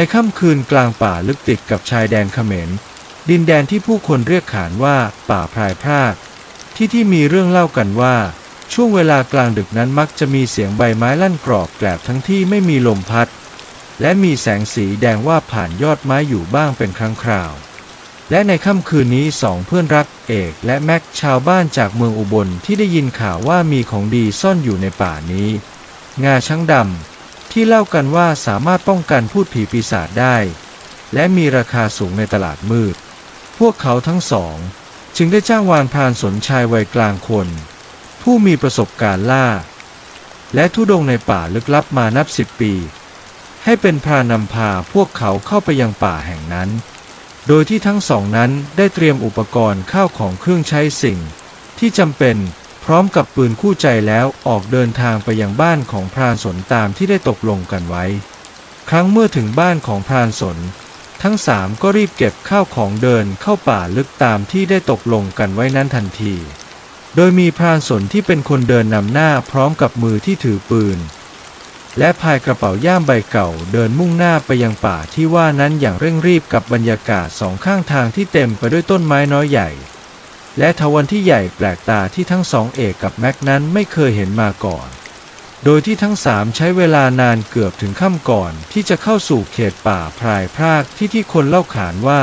ในค่ำคืนกลางป่าลึกติดกับชายแดนเขมร ดินแดนที่ผู้คนเรียกขานว่าป่าพรายพรากที่ที่มีเรื่องเล่ากันว่า ช่วงเวลากลางดึกนั้นมักจะมีเสียงใบไม้ลั่นกรอบแกรบทั้งที่ไม่มีลมพัด และมีแสงสีแดงว่าผ่านยอดไม้อยู่บ้างเป็นครั้งคราว และในค่ำคืนนี้สองเพื่อนรักเอกและแม็กชาวบ้านจากเมืองอุบลที่ได้ยินข่าวว่ามีของดีซ่อนอยู่ในป่านี้ งาช้างดำ ที่เล่ากันว่าสามารถป้องกันพูดผีปีศาจได้ และมีราคาสูงในตลาดมืด พวกเขาทั้งสอง จึงได้จ้างวานพรานสนชายวัยกลางคน ผู้มีประสบการณ์ล่า และทุดงในป่าลึกลับมานับสิบปี ให้เป็นพรานนำพาพวกเขาเข้าไปยังป่าแห่งนั้น โดยที่ทั้งสองนั้นได้เตรียมอุปกรณ์ข้าวของเครื่องใช้สิ่ง ที่จำเป็น ร้อมกับปืนคู่ใจแล้วออกเดินทางไปยังบ้านของพรานสนตามที่ได้ตกลงกันไว้ ครั้งเมื่อถึงบ้านของพรานสน ทั้งสามก็รีบเก็บข้าวของเดินเข้าป่าลึกตามที่ได้ตกลงกันไว้นั้นทันที โดยมีพรานสนที่เป็นคนเดินนำหน้าพร้อมกับมือที่ถือปืน และพายกระเป๋าย่ามใบเก่าเดินมุ่งหน้าไปยังป่าที่ว่านั้นอย่างเร่งรีบกับบรรยากาศสองข้างทางที่เต็มไปด้วยต้นไม้น้อยใหญ่ และทวันที่ใหญ่แปลกตาที่ทั้งสองเอกกับแม็กนั้นไม่เคยเห็นมาก่อน โดยที่ทั้งสามใช้เวลานานเกือบถึงค่ำก่อนที่จะเข้าสู่เขตป่าพรายพรากที่ที่คนเล่าขานว่า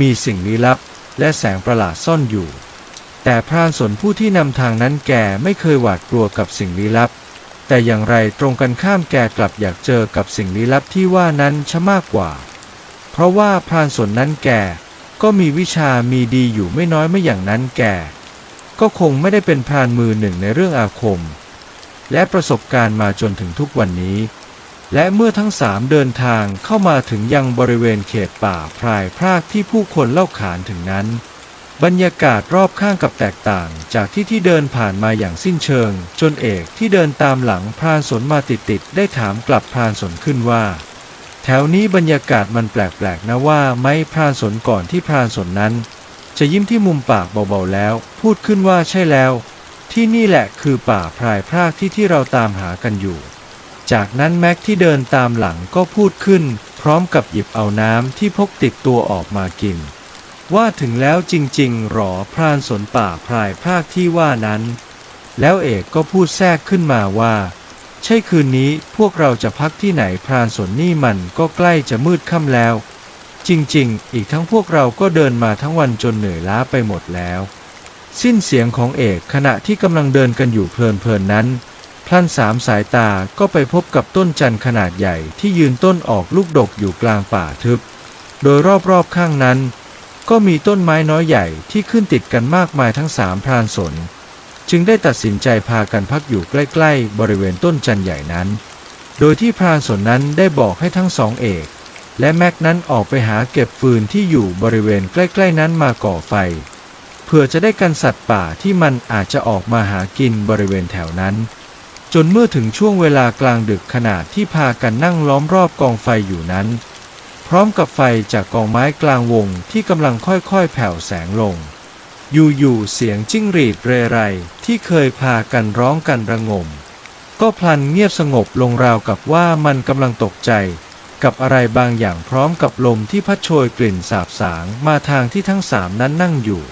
มีสิ่งลี้ลับและแสงประหลาดซ่อนอยู่ แต่พรานสนผู้ที่นำทางนั้นแกไม่เคยหวาดกลัวกับสิ่งลี้ลับ แต่อย่างไรตรงกันข้ามแกกลับอยากเจอกับสิ่งลี้ลับที่ว่านั้นชะมากกว่า เพราะว่าพรานสนนั้นแก ก็มีวิชามีดีอยู่ไม่น้อยไม่อย่างนั้นแกก็คงไม่ได้เป็นพรานมือหนึ่งในเรื่องอาคม และประสบการณ์มาจนถึงทุกวันนี้ และเมื่อทั้งสามเดินทางเข้ามาถึงยังบริเวณเขตป่าพรายพรากที่ผู้คนเล่าขานถึงนั้น บรรยากาศรอบข้างกับแตกต่างจากที่ที่เดินผ่านมาอย่างสิ้นเชิง จนเอกที่เดินตามหลังพรานสนมาติดๆได้ถามกลับพรานสนขึ้นว่า ถวนี้บรรยากาศมันแปลกๆนะว่าไม่พรานสนก่อนที่พรานสนนั้น จะยิ้มที่มุมปากเบาๆแล้ว พูดขึ้นว่าใช่แล้ว ที่นี่แหละคือป่าพรายพรากที่ที่เราตามหากันอยู่ จากนั้นแม็กที่เดินตามหลังก็พูดขึ้น พร้อมกับหยิบเอาน้ำที่พกติดตัวออกมากิน ว่าถึงแล้วจริงๆหรอพรานสนป่าพรายพรากที่ว่านั้น แล้วเอกก็พูดแทรกขึ้นมาว่า ใช่คืนนี้พวกเราจะพักที่ไหนพรานสนนี่มันก็ใกล้จะมืดค่ำแล้ว จริงๆ อีกทั้งพวกเราก็เดินมาทั้งวันจนเหนื่อยล้าไปหมดแล้ว สิ้นเสียงของเอกขณะที่กำลังเดินกันอยู่เพลินๆนั้น พลันสามสายตาก็ไปพบกับต้นจันทร์ขนาดใหญ่ที่ยืนต้นออกลูกดกอยู่กลางป่าทึบ โดยรอบๆข้างนั้น ก็มีต้นไม้น้อยใหญ่ที่ขึ้นติดกันมากมายทั้งสามพรานสน จึงได้ตัดสินใจพากันพักอยู่ใกล้ๆ บริเวณต้นจันใหญ่นั้น โดยที่พรานสนนั้นได้บอกให้ทั้งสองเอก และแม็กนั้นออกไปหาเก็บฟืนที่อยู่บริเวณใกล้ๆนั้นมาก่อไฟ เพื่อจะได้กันสัตว์ป่าที่มันอาจจะออกมาหากินบริเวณแถวนั้น จนเมื่อถึงช่วงเวลากลางดึกขนาดที่พากันนั่งล้อมรอบกองไฟอยู่นั้น พร้อมกับไฟจากกองไม้กลางวงที่กำลังค่อยๆ แผ่วแสงลง อยู่ๆเสียงจิ้งหรีดเรไรที่เคยพากันร้องกันระงม ก็พลันเงียบสงบลงราวกับว่ามันกำลังตกใจ กับอะไรบางอย่างพร้อมกับลมที่พัดโชยกลิ่นสาบสางมาทางที่ทั้งสามนั้นนั่งอยู่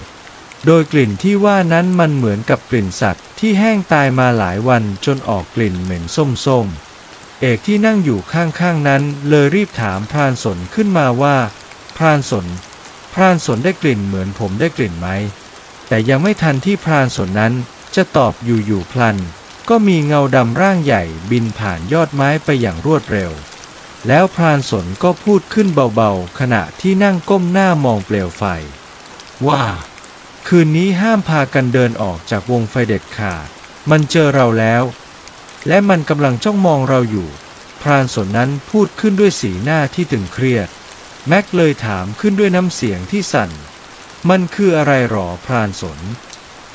โดยกลิ่นที่ว่านั้นมันเหมือนกับกลิ่นสัตว์ที่แห้งตายมาหลายวันจนออกกลิ่นเหม็นส้มๆ เอกที่นั่งอยู่ข้างๆนั้นเลยรีบถามพรานสนขึ้นมาว่า พรานสนพรานสนได้กลิ่นเหมือนผมได้กลิ่นไหม แต่ยังไม่ทันที่พรานสนนั้นจะตอบอยู่ๆพลัน ก็มีเงาดำร่างใหญ่บินผ่านยอดไม้ไปอย่างรวดเร็ว แล้วพรานสนก็พูดขึ้นเบาๆ ขณะที่นั่งก้มหน้ามองเปลวไฟ ว่า คืนนี้ห้ามพากันเดินออกจากวงไฟเด็ดขาด มันเจอเราแล้ว และมันกำลังจ้องมองเราอยู่ พรานสนนั้นพูดขึ้นด้วยสีหน้าที่ตึงเครียด แม็กเลยถามขึ้นด้วยน้ำเสียงที่สั่น มันคืออะไรหรอพรานสน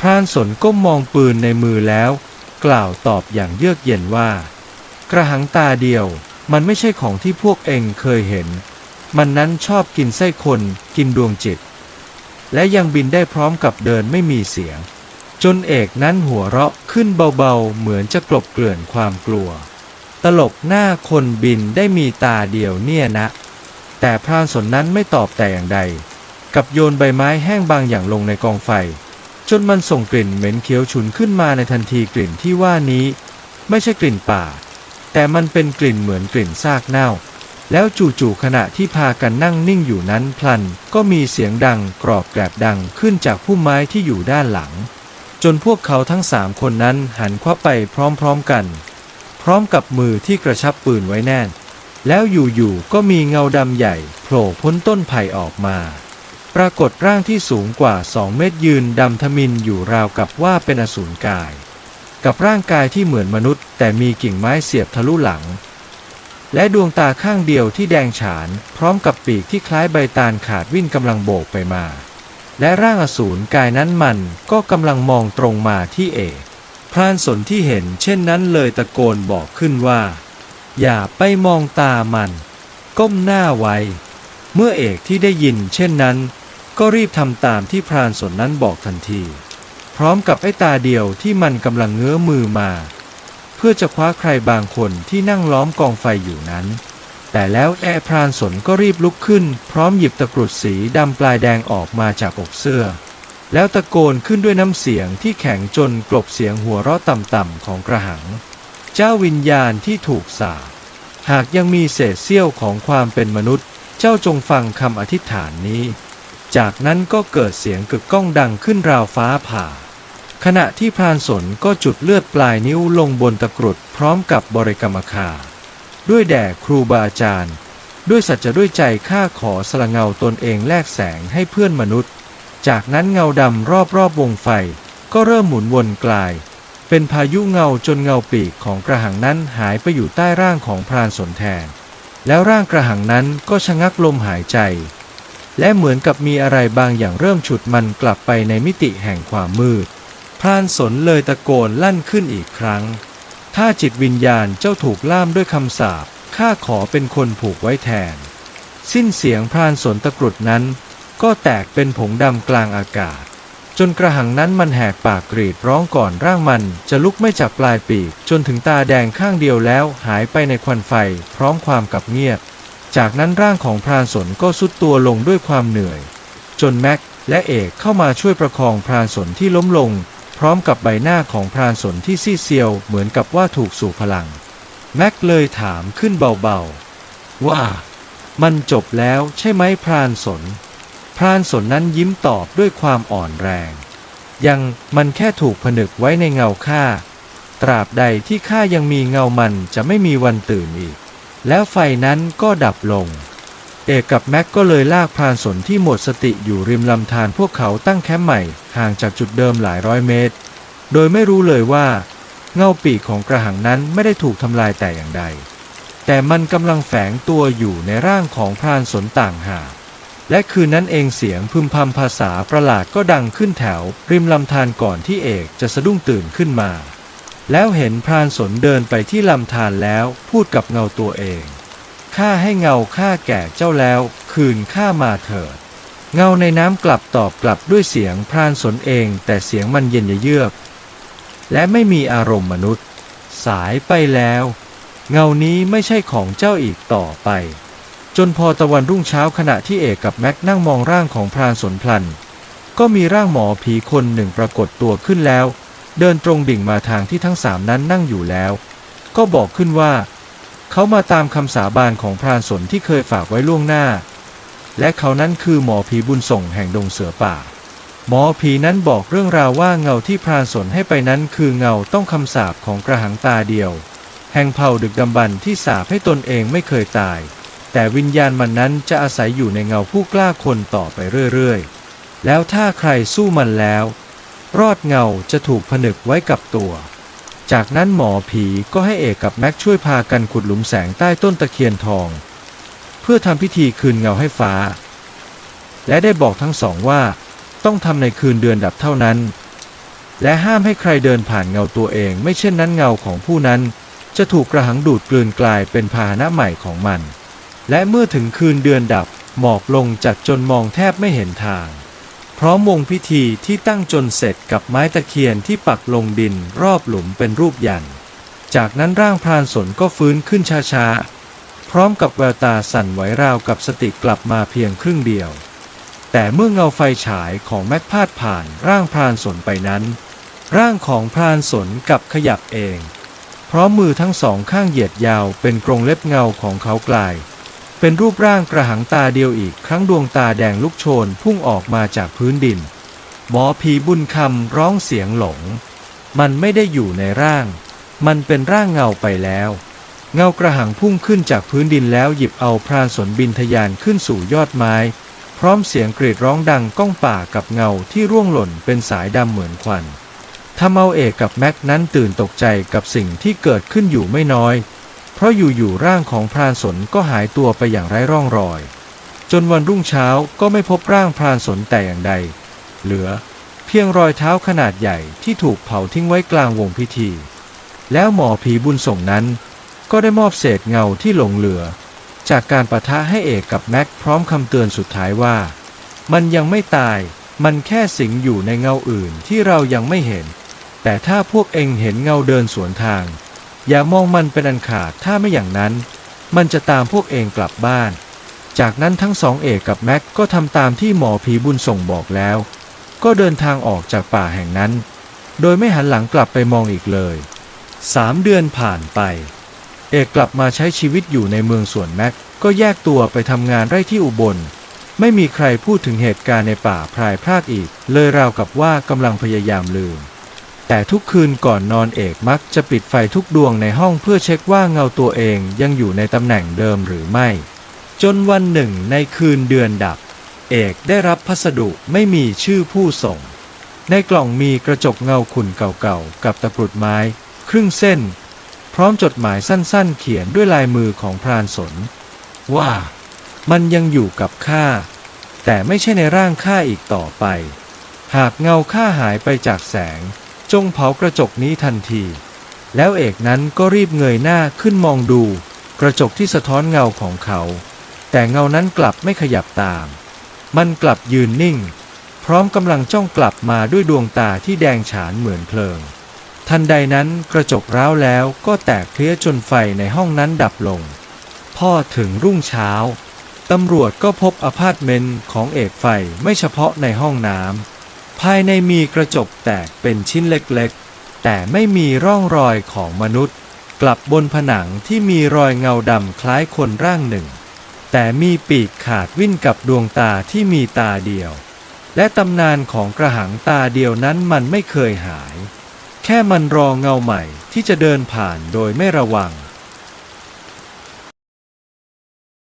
พรานสนก้มมองปืนในมือแล้ว กล่าวตอบอย่างเยือกเย็นว่า กระหังตาเดียว มันไม่ใช่ของที่พวกเองเคยเห็น มันนั้นชอบกินไส้คนกินดวงจิต และยังบินได้พร้อมกับเดินไม่มีเสียง จนเอกนั้นหัวเราะขึ้นเบาๆ เหมือนจะกลบเกลื่อนความกลัว ตลกหน้าคนบินได้มีตาเดียวเนี่ยนะ แต่พรานสนนั้นไม่ตอบแต่อย่างใด กับโยนใบไม้แห้งบางอย่างลงในกองไฟ จนมันส่งกลิ่นเหม็นเขียวฉุนขึ้นมาในทันทีกลิ่นที่ว่านี้ ไม่ใช่กลิ่นป่า แต่มันเป็นกลิ่นเหมือนกลิ่นซากเน่า แล้วจู่ๆขณะที่พากันนั่งนิ่งอยู่นั้นพลันก็มีเสียงดังกรอบแกรบดังขึ้นจากพุ่มไม้ที่อยู่ด้านหลัง จนพวกเขาทั้งสามคนนั้นหันควับไปพร้อมๆกัน พร้อมกับมือที่กระชับปืนไว้แน่นแล้วอยู่ๆก็มีเงาดำใหญ่โผล่พ้นต้นไผ่ออกมา ปรากฏร่างที่สูงกว่าสองเมตรยืนดำทมินอยู่ราวกับว่าเป็นอสูรกาย กับร่างกายที่เหมือนมนุษย์ แต่มีกิ่งไม้เสียบทะลุหลัง และดวงตาข้างเดียวที่แดงฉาน พร้อมกับปีกที่คล้ายใบตาลขาดวิ่นกำลังโบกไปมา และร่างอสูรกายนั้นมันก็กำลังมองตรงมาที่เอกพรานสนที่เห็นเช่นนั้นเลยตะโกนบอกขึ้นว่า อย่าไปมองตามัน ก้มหน้าไว้ เมื่อเอกที่ได้ยินเช่นนั้น ก็รีบทำตามที่พรานสนนั้นบอกทันที พร้อมกับไอ้ตาเดียวที่มันกำลังเงื้อมือมา เพื่อจะคว้าใครบางคนที่นั่งล้อมกองไฟอยู่นั้น แต่แล้วแอพรานสนก็รีบลุกขึ้น พร้อมหยิบตะกรุดสีดำปลายแดงออกมาจากอกเสื้อ แล้วตะโกนขึ้นด้วยน้ำเสียงที่แข็งจนกลบเสียงหัวเราะต่ำๆของกระหัง เจ้าวิญญาณที่ถูกสาหากยังมีเศษเสี้ยวของความเป็นมนุษย์ เจ้าจงฟังคำอธิษฐานนี้ จากนั้นก็เกิดเสียงกึกก้องดังขึ้นราวฟ้าผ่า ขณะที่พรานสนก็จุดเลือดปลายนิ้วลงบนตะกรุดพร้อมกับบริกรรมคา ด้วยแด่ครูบาอาจารย์ ด้วยสัจจะด้วยใจข้าขอสละเงาตนเองแลกแสงให้เพื่อนมนุษย์ จากนั้นเงาดำรอบรอบวงไฟ ก็เริ่มหมุนวนกลาย เป็นพายุเงาจนเงาปีกของกระหังนั้นหายไปอยู่ใต้ร่างของพรานสนแทน แล้วร่างกระหังนั้นก็ชะงักลมหายใจ และเหมือนกับมีอะไรบางอย่างเริ่มฉุดมันกลับไปในมิติแห่งความมืด พรานสนเลยตะโกนลั่นขึ้นอีกครั้ง ถ้าจิตวิญญาณเจ้าถูกล่ามด้วยคำสาปข้าขอเป็นคนผูกไว้แทน สิ้นเสียงพรานสนตะกรุดนั้น ก็แตกเป็นผงดำกลางอากาศ จนกระหังนั้นมันแหกปากกรีดร้องก่อนร่างมันจะลุกไม่จากปลายปีก จนถึงตาแดงข้างเดียวแล้วหายไปในควันไฟพร้อมความกับเงียบ จากนั้นร่างของพรานสนก็สุดตัวลงด้วยความเหนื่อย จนแม็กและเอกเข้ามาช่วยประคองพรานสนที่ล้มลง พร้อมกับใบหน้าของพรานสนที่ซีเซียวเหมือนกับว่าถูกสู่พลัง แม็กเลยถามขึ้นเบาๆ ว่า มันจบแล้วใช่ไหมพรานสน พรานสนนั้นยิ้มตอบด้วยความอ่อนแรง ยังมันแค่ถูกผนึกไว้ในเงาข้าตราบใดที่ข้ายังมีเงามันจะไม่มีวันตื่นอีก แล้วไฟนั้นก็ดับลง เอกกับแม็กก็เลยลากพรานสนที่หมดสติอยู่ริมลำธารพวกเขาตั้งแคมป์ใหม่ห่างจากจุดเดิมหลายร้อยเมตร โดยไม่รู้เลยว่า เงาปีกของกระหังนั้นไม่ได้ถูกทำลายแต่อย่างใด แต่มันกำลังแฝงตัวอยู่ในร่างของพรานสนต่างหากและคืนนั้นเองเสียงพึมพำภาษาประหลาดก็ดังขึ้นแถว ริมลำธารก่อนที่เอกจะสะดุ้งตื่นขึ้นมา แล้วเห็นพรานสนเดินไปที่ลำธารแล้วพูดกับเงาตัวเอง ข้าให้เงาข้าแก่เจ้าแล้ว คืนข้ามาเถิด เงาในน้ำกลับตอบกลับด้วยเสียงพรานสนเองแต่เสียงมันเย็นเยือก และไม่มีอารมณ์มนุษย์ สายไปแล้ว เงานี้ไม่ใช่ของเจ้าอีกต่อไป จนพอตะวันรุ่งเช้าขณะที่เอกกับแม็กนั่งมองร่างของพรานสนพลัน ก็มีร่างหมอผีคนหนึ่งปรากฏตัวขึ้นแล้ว เดินตรงดิ่งมาทางที่ทั้งสามนั้นนั่งอยู่แล้ว ก็บอกขึ้นว่า เขามาตามคำสาบานของพรานสนที่เคยฝากไว้ล่วงหน้า และเขานั้นคือหมอผีบุญส่งแห่งดงเสือป่า หมอผีนั้นบอกเรื่องราวว่าเงาที่พรานสนให้ไปนั้นคือเงาต้องคำสาปของกระหังตาเดียว แห่งเผ่าดึกดำบรรที่สาปให้ตนเองไม่เคยตาย แต่วิญญาณมันนั้นจะอาศัยอยู่ในเงาผู้กล้าคนต่อไปเรื่อยๆ แล้วถ้าใครสู้มันแล้ว รอดเงาจะถูกผนึกไว้กับตัว จากนั้นหมอผีก็ให้เอกกับแม็กช่วยพากันขุดหลุมแสงใต้ต้นตะเคียนทอง เพื่อทำพิธีคืนเงาให้ฟ้า และได้บอกทั้งสองว่า ต้องทำในคืนเดือนดับเท่านั้น และห้ามให้ใครเดินผ่านเงาตัวเอง ไม่เช่นนั้นเงาของผู้นั้น จะถูกกระหังดูดกลืนกลายเป็นพาหนะใหม่ของมัน และเมื่อถึงคืนเดือนดับหมอกลงจัดจนมองแทบไม่เห็นทาง ร้อมวงพิธีที่ตั้งจนเสร็จกับไม้ตะเคียนที่ปักลงดินรอบหลุมเป็นรูปยัน จากนั้นร่างพรานสนก็ฟื้นขึ้นช้าๆพพร้อมกับแววตาสั่นไหวราวกับสติกลับมาเพียงครึ่งเดียว แต่เมื่อเงาไฟฉายของแม็กพาดผ่านร่างพรานสนไปนั้น ร่างของพรานสนกลับขยับเอง พร้อมมือทั้งสองข้างเหยียดยาวเป็นกรงเล็บเงาของเขากลาย เป็นรูปร่างกระหังตาเดียวอีกครั้งดวงตาแดงลุกโชนพุ่งออกมาจากพื้นดิน หมอผีบุญคำร้องเสียงหลง มันไม่ได้อยู่ในร่าง มันเป็นร่างเงาไปแล้ว เงากระหังพุ่งขึ้นจากพื้นดินแล้วหยิบเอาพรานสนบินทะยานขึ้นสู่ยอดไม้ พร้อมเสียงกรีดร้องดังก้องป่ากับเงาที่ร่วงหล่นเป็นสายดำเหมือนควันทำเอาเอกกับแม็กนั้นตื่นตกใจกับสิ่งที่เกิดขึ้นอยู่ไม่น้อย เพราะอยู่ๆร่างของพรานสนก็หายตัวไปอย่างไร้ร่องรอย จนวันรุ่งเช้าก็ไม่พบร่างพรานสนแต่อย่างใด เหลือ เพียงรอยเท้าขนาดใหญ่ที่ถูกเผาทิ้งไว้กลางวงพิธี แล้วหมอผีบุญส่งนั้น ก็ได้มอบเศษเงาที่หลงเหลือ จากการประทะให้เอกกับแม็กพร้อมคำเตือนสุดท้ายว่า มันยังไม่ตายมันแค่สิงอยู่ในเงาอื่นที่เรายังไม่เห็น แต่ถ้าพวกเองเห็นเงาเดินสวนทาง อย่ามองมันเป็นอันขาดถ้าไม่อย่างนั้น มันจะตามพวกเองกลับบ้าน จากนั้นทั้งสองเอกกับแม็กก็ทำตามที่หมอผีบุญส่งบอกแล้ว ก็เดินทางออกจากป่าแห่งนั้น โดยไม่หันหลังกลับไปมองอีกเลยสามเดือนผ่านไป เอกกลับมาใช้ชีวิตอยู่ในเมืองส่วนแม็กก็แยกตัวไปทำงานไร่ที่อุบล ไม่มีใครพูดถึงเหตุการณ์ในป่าพรายพรากอีก เลยราวกับว่ากำลังพยายามลืม แต่ทุกคืนก่อนนอนเอกมักจะปิดไฟทุกดวงในห้องเพื่อเช็คว่าเงาตัวเองยังอยู่ในตำแหน่งเดิมหรือไม่ จนวันหนึ่งในคืนเดือนดับ เอกได้รับพัสดุไม่มีชื่อผู้ส่ง ในกล่องมีกระจกเงาขุ่นเก่าๆกับตะกรุดไม้ ครึ่งเส้น พร้อมจดหมายสั้นๆ เขียนด้วยลายมือของพรานสน ว่า มันยังอยู่กับข้าแต่ไม่ใช่ในร่างข้าอีกต่อไป หากเงาข้าหายไปจากแสง จงเผากระจกนี้ทันที แล้วเอกนั้นก็รีบเงยหน้าขึ้นมองดู กระจกที่สะท้อนเงาของเขา แต่เงานั้นกลับไม่ขยับตาม มันกลับยืนนิ่ง พร้อมกำลังจ้องกลับมาด้วยดวงตาที่แดงฉานเหมือนเพลิง ทันใดนั้นกระจกร้าวแล้วก็แตกเพลี้ยจนไฟในห้องนั้นดับลง พ่อถึงรุ่งเช้าตำรวจก็พบอพาร์ตเมนต์ของเอกไฟไม่เฉพาะในห้องน้ำ ภายในมีกระจกแตกเป็นชิ้นเล็กๆ แต่ไม่มีร่องรอยของมนุษย์ กลับบนผนังที่มีรอยเงาดำคล้ายคนร่างหนึ่ง แต่มีปีกขาดวิ่นกับดวงตาที่มีตาเดียว และตำนานของกระหังตาเดียวนั้นมันไม่เคยหาย แค่มันรอเงาใหม่ที่จะเดินผ่านโดยไม่ระวัง